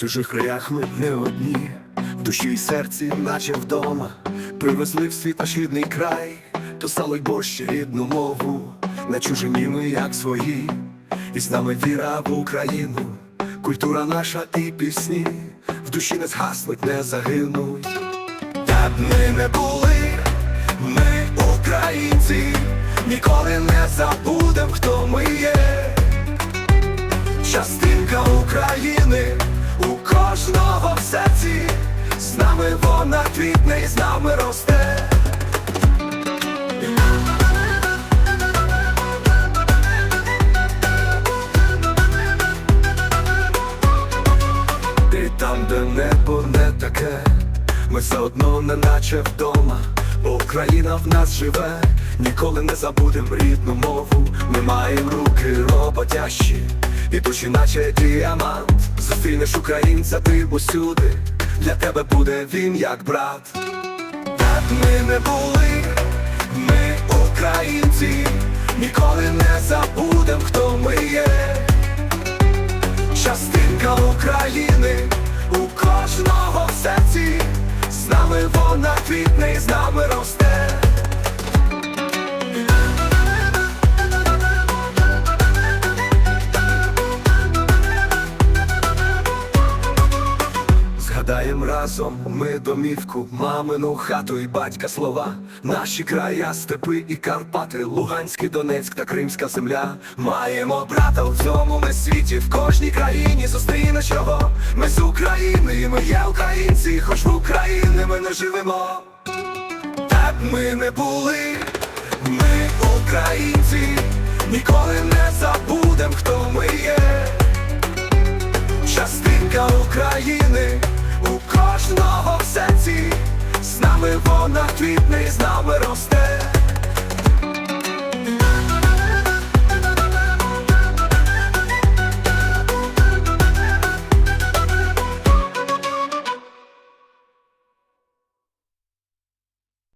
чужих краях ми не одні, в душі й серці, наче вдома, привезли в світ наш край, то сало й борщ, рідну мову, на чужині ми як свої, і з нами віра в Україну, культура наша і пісні, в душі не згаснуть, не загинуть. Де б ми не були, ми українці, ніколи не забудем, хто ми є. Частинка України вона квітне і з нами росте. Ти там, де небо не таке, ми все одно не наче вдома, бо Україна в нас живе, ніколи не забудем рідну мову. Ми маємо руки роботящі, і душі, наче діамант. Зустрінеш українця, ти усюди, для тебе буде він як брат. Так ми не були, ми українці, ніколи не забудем, хто ми є частинка України у кожного в серці, з нами вона квітне з нами росте. Згадаєм разом ми домівку, мамину хату і батька слова, наші края, степи і Карпати, Луганський, Донецьк та Кримська земля. Маємо брата у цьому ми світі, в кожній країні зустрінеш його. Ми з України, і ми є українці, хоч в Україні ми не живемо. Так ми не були, ми українці, ніколи не забудем, вона квітне і з нами росте.